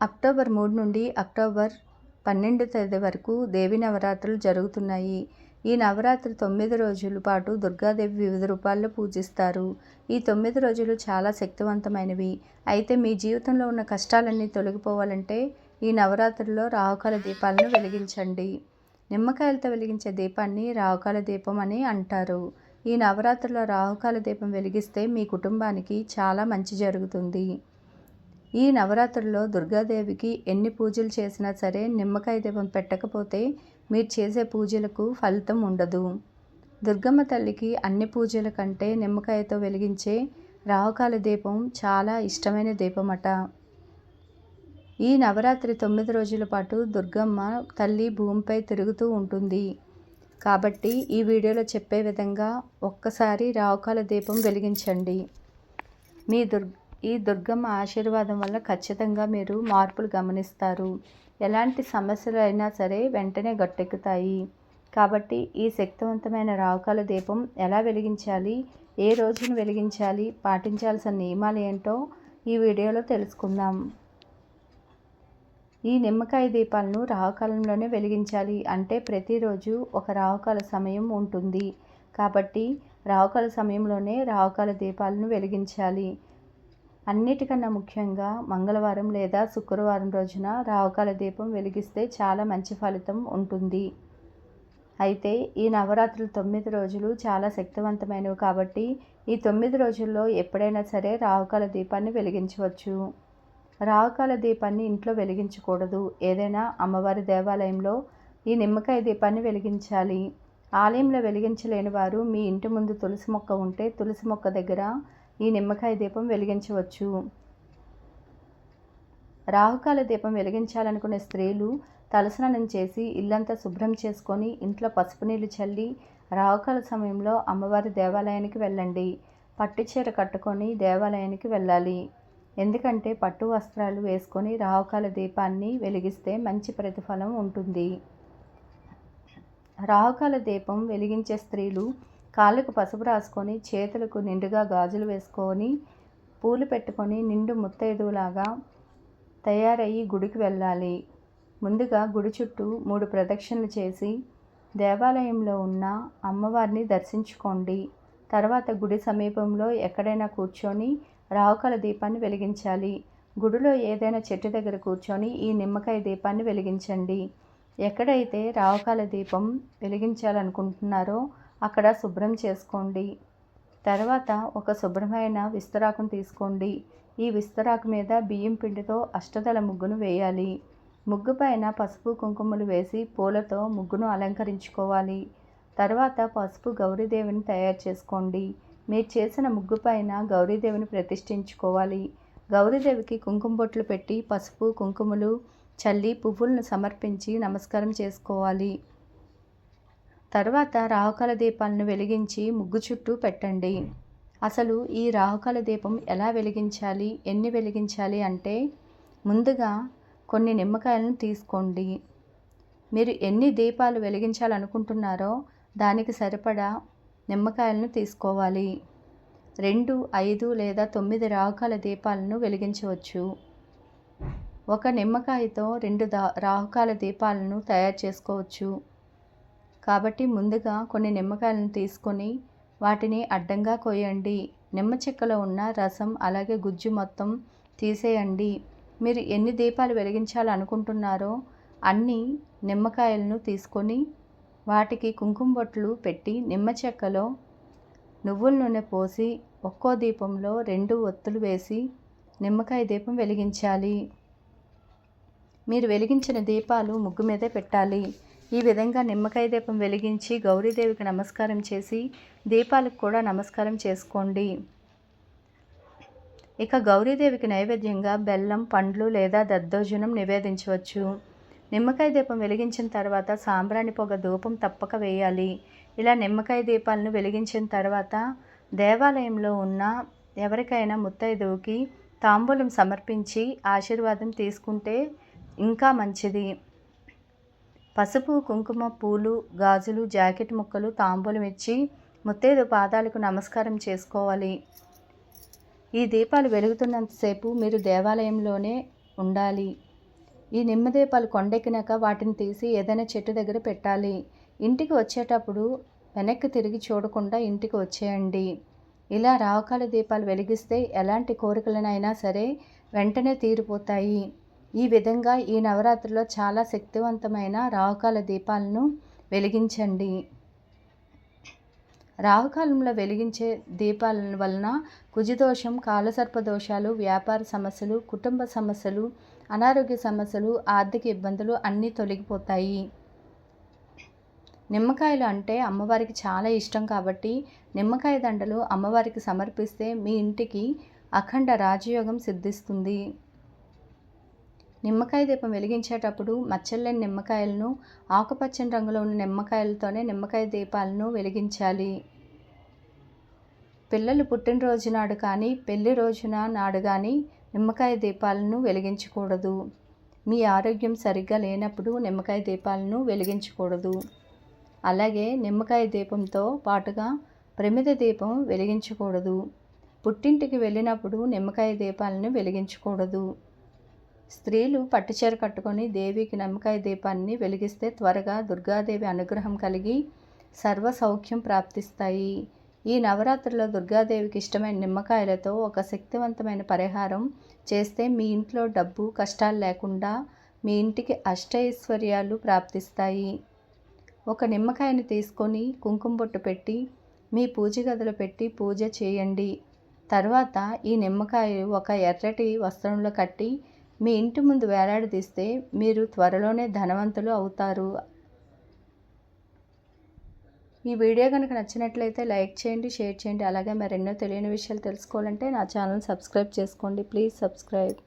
October మూడు నుండి October పన్నెండు తేదీ వరకు దేవి నవరాత్రులు జరుగుతున్నాయి. ఈ నవరాత్రి తొమ్మిది రోజుల పాటు దుర్గాదేవి వివిధ రూపాల్లో పూజిస్తారు. ఈ తొమ్మిది రోజులు చాలా శక్తివంతమైనవి. అయితే మీ జీవితంలో ఉన్న కష్టాలన్నీ తొలగిపోవాలంటే ఈ నవరాత్రుల్లో రాహుకాల దీపాలను వెలిగించండి. నిమ్మకాయలతో వెలిగించే దీపాన్ని రాహుకాల దీపం అని అంటారు. ఈ నవరాత్రిలో రాహుకాల దీపం వెలిగిస్తే మీ కుటుంబానికి చాలా మంచి జరుగుతుంది. ఈ నవరాత్రుల్లో దుర్గాదేవికి ఎన్ని పూజలు చేసినా సరే నిమ్మకాయ దీపం పెట్టకపోతే మీరు చేసే పూజలకు ఫలితం ఉండదు. దుర్గమ్మ తల్లికి అన్ని పూజల కంటే నిమ్మకాయతో వెలిగించే రాహుకాల దీపం చాలా ఇష్టమైన దీపమట. ఈ నవరాత్రి తొమ్మిది రోజుల పాటు దుర్గమ్మ తల్లి భూమిపై తిరుగుతూ ఉంటుంది. కాబట్టి ఈ వీడియోలో చెప్పే విధంగా ఒక్కసారి రావుకాల దీపం వెలిగించండి. మీ దుర్గ ఈ దుర్గమ్మ ఆశీర్వాదం వల్ల ఖచ్చితంగా మీరు మార్పులు గమనిస్తారు. ఎలాంటి సమస్యలు అయినా సరే వెంటనే గట్టెక్కుతాయి. కాబట్టి ఈ శక్తివంతమైన రావుకాల దీపం ఎలా వెలిగించాలి? ఏ రోజున వెలిగించాలి? పాటించాల్సిన నియమాలు ఏంటో ఈ వీడియోలో తెలుసుకుందాం. ఈ నిమ్మకాయ దీపాలను రావుకాలంలోనే వెలిగించాలి. అంటే ప్రతిరోజు ఒక రావుకాల సమయం ఉంటుంది. కాబట్టి రావుకాల సమయంలోనే రావుకాల దీపాలను వెలిగించాలి. అన్నిటికన్నా ముఖ్యంగా మంగళవారం లేదా శుక్రవారం రోజున రావుకాల దీపం వెలిగిస్తే చాలా మంచి ఫలితం ఉంటుంది. అయితే ఈ నవరాత్రులు తొమ్మిది రోజులు చాలా శక్తివంతమైనవి కాబట్టి ఈ తొమ్మిది రోజుల్లో ఎప్పుడైనా సరే రావుకాల దీపాన్ని వెలిగించవచ్చు. రావుకాల దీపాన్ని ఇంట్లో వెలిగించకూడదు. ఏదైనా అమ్మవారి దేవాలయంలో ఈ నిమ్మకాయ దీపాన్ని వెలిగించాలి. ఆలయంలో వెలిగించలేని వారు మీ ఇంటి ముందు తులసి మొక్క ఉంటే తులసి మొక్క దగ్గర ఈ నిమ్మకాయ దీపం వెలిగించవచ్చు. రాహుకాల దీపం వెలిగించాలనుకునే స్త్రీలు తలస్నానం చేసి ఇల్లంతా శుభ్రం చేసుకొని ఇంట్లో పసుపు నీళ్ళు చల్లి రాహుకాల సమయంలో అమ్మవారి దేవాలయానికి వెళ్ళండి. పట్టు చీర కట్టుకొని దేవాలయానికి వెళ్ళాలి. ఎందుకంటే పట్టు వస్త్రాలు వేసుకొని రాహుకాల దీపాన్ని వెలిగిస్తే మంచి ప్రతిఫలం ఉంటుంది. రాహుకాల దీపం వెలిగించే స్త్రీలు కాళ్ళకు పసుపు రాసుకొని చేతులకు నిండుగా గాజులు వేసుకొని పూలు పెట్టుకొని నిండు ముత్తైదువులాగా తయారయ్యి గుడికి వెళ్ళాలి. ముందుగా గుడి చుట్టూ మూడు ప్రదక్షిణలు చేసి దేవాలయంలో ఉన్న అమ్మవారిని దర్శించుకోండి. తర్వాత గుడి సమీపంలో ఎక్కడైనా కూర్చొని రావుకల దీపాన్ని వెలిగించాలి. గుడిలో ఏదైనా చెట్టు దగ్గర కూర్చొని ఈ నిమ్మకాయ దీపాన్ని వెలిగించండి. ఎక్కడైతే రావుకాల దీపం వెలిగించాలనుకుంటున్నారో అక్కడ శుభ్రం చేసుకోండి. తర్వాత ఒక శుభ్రమైన విస్తరాకును తీసుకోండి. ఈ విస్తరాకు మీద బియ్యం పిండితో అష్టదల ముగ్గును వేయాలి. ముగ్గు పైన పసుపు కుంకుమలు వేసి పూలతో ముగ్గును అలంకరించుకోవాలి. తర్వాత పసుపు గౌరీదేవిని తయారు చేసుకోండి. మీరు చేసిన ముగ్గు పైన గౌరీదేవిని ప్రతిష్ఠించుకోవాలి. గౌరీదేవికి కుంకుమ బొట్లు పెట్టి పసుపు కుంకుమలు చల్లి పువ్వులను సమర్పించి నమస్కారం చేసుకోవాలి. తర్వాత రాహుకాల దీపాలను వెలిగించి ముగ్గు చుట్టూ పెట్టండి. అసలు ఈ రాహుకాల దీపం ఎలా వెలిగించాలి? ఎన్ని వెలిగించాలి అంటే ముందుగా కొన్ని నిమ్మకాయలను తీసుకోండి. మీరు ఎన్ని దీపాలు వెలిగించాలనుకుంటున్నారో దానికి సరిపడా నిమ్మకాయలను తీసుకోవాలి. రెండు ఐదు లేదా తొమ్మిది రాహుకాల దీపాలను వెలిగించవచ్చు. ఒక నిమ్మకాయతో రెండు దా రాహుకాల దీపాలను తయారు చేసుకోవచ్చు. కాబట్టి ముందుగా కొన్ని నిమ్మకాయలను తీసుకొని వాటిని అడ్డంగా కోయండి నిమ్మ చెక్కలో ఉన్న రసం అలాగే గుజ్జు మొత్తం తీసేయండి. మీరు ఎన్ని దీపాలు వెలిగించాలనుకుంటున్నారో అన్ని నిమ్మకాయలను తీసుకొని వాటికి కుంకుమ బొట్లు పెట్టి నిమ్మ చెక్కలో నువ్వుల నూనె పోసి ఒక్కో దీపంలో రెండు ఒత్తులు వేసి నిమ్మకాయ దీపం వెలిగించాలి. మీరు వెలిగించిన దీపాలు ముగ్గు మీదే పెట్టాలి. ఈ విధంగా నిమ్మకాయ దీపం వెలిగించి గౌరీదేవికి నమస్కారం చేసి దీపాలకు కూడా నమస్కారం చేసుకోండి. ఇక గౌరీదేవికి నైవేద్యంగా బెల్లం పండ్లు లేదా దద్దోజనం నివేదించవచ్చు. నిమ్మకాయ దీపం వెలిగించిన తర్వాత సాంబ్రాణి పొగ ధూపం తప్పక వేయాలి. ఇలా నిమ్మకాయ దీపాలను వెలిగించిన తర్వాత దేవాలయంలో ఉన్న ఎవరికైనా ముత్తైదువుకి తాంబూలం సమర్పించి ఆశీర్వాదం తీసుకుంటే ఇంకా మంచిది. పసుపు కుంకుమ పూలు గాజులు జాకెట్ ముక్కలు తాంబూలం ఇచ్చి ముత్తైదు పాదాలకు నమస్కారం చేసుకోవాలి. ఈ దీపాలు వెలుగుతున్నంతసేపు మీరు దేవాలయంలోనే ఉండాలి. ఈ నిమ్మ దీపాలు కొండెక్కినాక వాటిని తీసి ఏదైనా చెట్టు దగ్గర పెట్టాలి. ఇంటికి వచ్చేటప్పుడు వెనక్కి తిరిగి చూడకుండా ఇంటికి వచ్చేయండి. ఇలా రావకాల దీపాలు వెలిగిస్తే ఎలాంటి కోరికలనైనా సరే వెంటనే తీరిపోతాయి. ఈ విధంగా ఈ నవరాత్రిలో చాలా శక్తివంతమైన రాహుకాల దీపాలను వెలిగించండి. రాహుకాలంలో వెలిగించే దీపాల వలన కుజిదోషం కాలసర్ప దోషాలు వ్యాపార సమస్యలు కుటుంబ సమస్యలు అనారోగ్య సమస్యలు ఆర్థిక ఇబ్బందులు అన్నీ తొలగిపోతాయి. నిమ్మకాయలు అంటే అమ్మవారికి చాలా ఇష్టం కాబట్టి నిమ్మకాయ దండలు అమ్మవారికి సమర్పిస్తే మీ ఇంటికి అఖండ రాజయోగం సిద్ధిస్తుంది. నిమ్మకాయ దీపం వెలిగించేటప్పుడు మచ్చలేని నిమ్మకాయలను ఆకుపచ్చని రంగులో ఉన్న నిమ్మకాయలతోనే నిమ్మకాయ దీపాలను వెలిగించాలి. పిల్లలు పుట్టినరోజు నాడు కానీ పెళ్ళి రోజున నాడు కానీ నిమ్మకాయ దీపాలను వెలిగించకూడదు. మీ ఆరోగ్యం సరిగ్గా లేనప్పుడు నిమ్మకాయ దీపాలను వెలిగించకూడదు. అలాగే నిమ్మకాయ దీపంతో పాటుగా ప్రమిద దీపం వెలిగించకూడదు. పుట్టింటికి వెళ్ళినప్పుడు నిమ్మకాయ దీపాలను వెలిగించకూడదు. స్త్రీలు పట్టుచీర కట్టుకొని దేవికి నిమ్మకాయ దీపాన్ని వెలిగిస్తే త్వరగా దుర్గాదేవి అనుగ్రహం కలిగి సర్వ సౌఖ్యం ప్రాప్తిస్తాయి. ఈ నవరాత్రిలో దుర్గాదేవికి ఇష్టమైన నిమ్మకాయలతో ఒక శక్తివంతమైన పరిహారం చేస్తే మీ ఇంట్లో డబ్బు కష్టాలు లేకుండా మీ ఇంటికి అష్టైశ్వర్యాలు ప్రాప్తిస్తాయి. ఒక నిమ్మకాయని తీసుకొని కుంకుమ బొట్టు పెట్టి మీ పూజ గదిలో పెట్టి పూజ చేయండి. తర్వాత ఈ నిమ్మకాయ ఒక ఎర్రటి వస్త్రంలో కట్టి మీ ఇంటి ముందు వేలాడదీస్తే మీరు త్వరలోనే ధనవంతులు అవుతారు. ఈ వీడియో కనుక నచ్చినట్లయితే లైక్ చేయండి షేర్ చేయండి. అలాగే మరెన్నో తెలియని విషయాలు తెలుసుకోవాలంటే నా ఛానల్ సబ్స్క్రైబ్ చేసుకోండి. Please subscribe.